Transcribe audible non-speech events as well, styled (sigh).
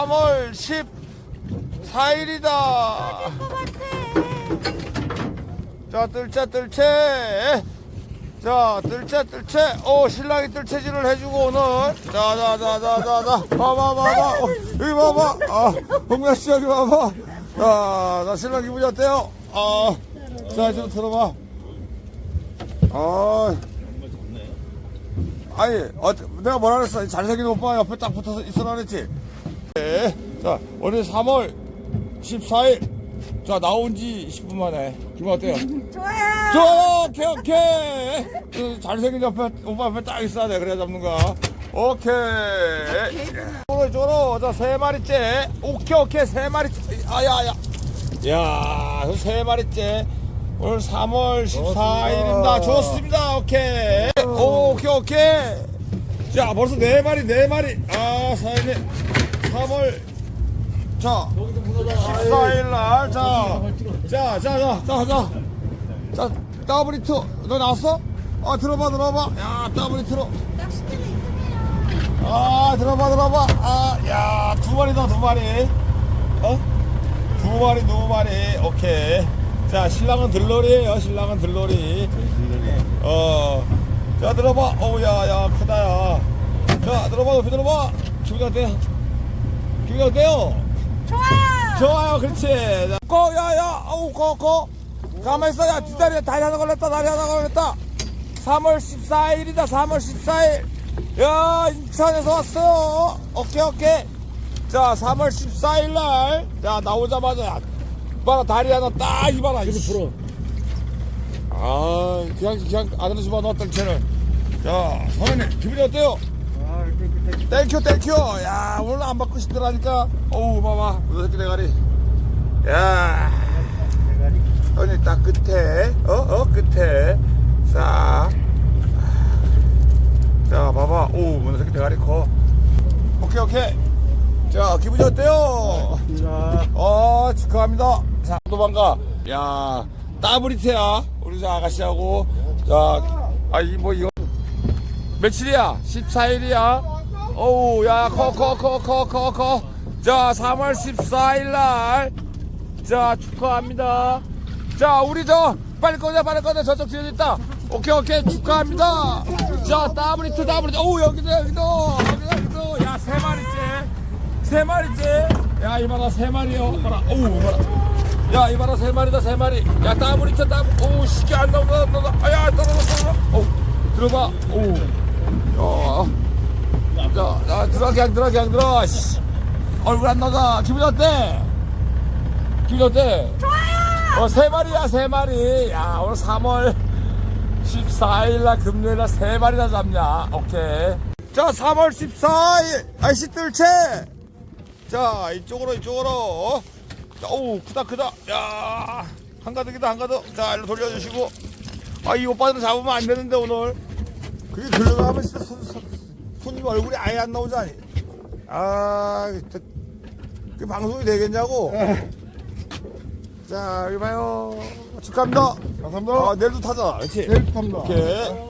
3월 14일이다. 자, 뜰채, 뜰채. 자, 뜰채, 뜰채. 오, 신랑이 뜰채질을 해주고, 오늘. 자, 자, 자, 자, 자, 자. 봐봐, 봐봐. 어, 여기 봐봐. 아, 홍苗씨, 여기 봐봐. 자, 자, 신랑 기분이 어때요? 아, 자, 좀 들어봐. 아, 아니, 어, 내가 뭐라 그랬어? 잘생긴 오빠 옆에 딱 붙어서 있으라 그랬지? 네. 자, 오늘 3월 14일. 자, 나온 지 10분 만에. 기분 어때요? (laughs) 좋아요. 좋아요! 오케이, 오케이! 그 잘생긴 옆에, 오빠 옆에 딱 있어야 돼. 그래야 잡는 거야. 오케이. 쪼로, 쪼로. 자, 세 마리째. 오케이, 오케이. 세 마리째. 아, 야, 야. 야, 그세 마리째. 오늘 3월 14일입니다. 좋습니다. 오케이. 오, 오케이, 오케이. 자, 벌써 네 마리, 네 마리. 아, 사장님. 3월. 자, 14일 날. 자, 자, 자, 자, 자, 자. 자, 더블 히트. 너 나왔어? 아, 들어봐, 들어봐. 야, 더블 히트로. 낚싯대는 있으면 아, 들어봐, 들어봐. 아, 야, 두 마리다, 두 마리. 어? 두 마리, 두 마리. 오케이. 자, 신랑은 들러리에요. 신랑은 들러리. 어. 자, 들어봐. 어우, 야, 야, 크다, 야. 자, 들어봐, 높이 들어봐. 기분이 어때요? 기분이 어때요? 좋아요. 좋아요, 그렇지. 자, 고, 야, 야, 어우, 고, 고. 가만히 있어. 야, 뒷다리에 다리 하나 걸렸다, 다리 하나 걸렸다. 3월 14일이다, 3월 14일. 야, 인천에서 왔어요. 오케이, 오케이. 자, 3월 14일 날. 자, 나오자마자, 야, 이봐라, 다리 하나 딱, 이봐라. 이거 풀어. 아, 그냥, 그냥, 아들은 집어 넣었던 채는. 자, 선생님, 기분이 어때요? 땡큐 땡큐 야 오늘 안 받고 싶더라니까. 어우 봐봐 우리 새끼 대가리. 야. 손이 딱 끝에 어어 끝에. 싹 자 봐봐 오 우리 새끼 대가리 커. 오케이 오케이. 자 기분이 어때요? 어 축하합니다. 자 도망가. 야 따브리트야 우리 저 아가씨하고. 자 아이 뭐 이거 며칠이야? 14일이야? 어우, 야, 커, 커, 커, 커, 커, 커. 자, 3월 14일 날. 자, 축하합니다. 자, 우리 저, 빨리 꺼내, 빨리 꺼내. 저쪽 뒤에 있다. 오케이, 오케이. 축하합니다. 자, 더블리트, 더블리트. 어우, 여기도, 여기도. 여기도, 여기도. 야, 세 마리째. 세 마리째. 야, 이봐라, 세 마리요. 봐라. 어우, 봐라. 야, 이봐라, 세 마리다, 세 마리. 야, 더블리트, 더블. 어우, 쉽게 안 나온다, 안 나온다. 아, 야, 떨어져, 떨어져. 어우, 들어봐. 어 우. 야, 자, 자, 들어, 그냥 들어, 그냥 들어. 씨. 얼굴 안 나가. 기분이 어때? 기분이 어때? 좋아요! 어, 세 마리야, 세 마리. 야, 오늘 3월 14일 날 금요일 날 세 마리나 잡냐. 오케이. 자, 3월 14일. 아이씨, 뜰채. 자, 이쪽으로, 이쪽으로. 자, 어우, 크다, 크다. 야, 한가득이다, 한가득. 자, 일로 돌려주시고. 아, 이 오빠들은 잡으면 안 되는데, 오늘. 그게 들어가면 진짜 손, 손, 손님 얼굴이 아예 안 나오잖니. 아, 저, 그 방송이 되겠냐고. 자, 여기 봐요. 축하합니다. 감사합니다. 아, 내일도 타자. 그렇지? 내일도 탑니다. 오케이.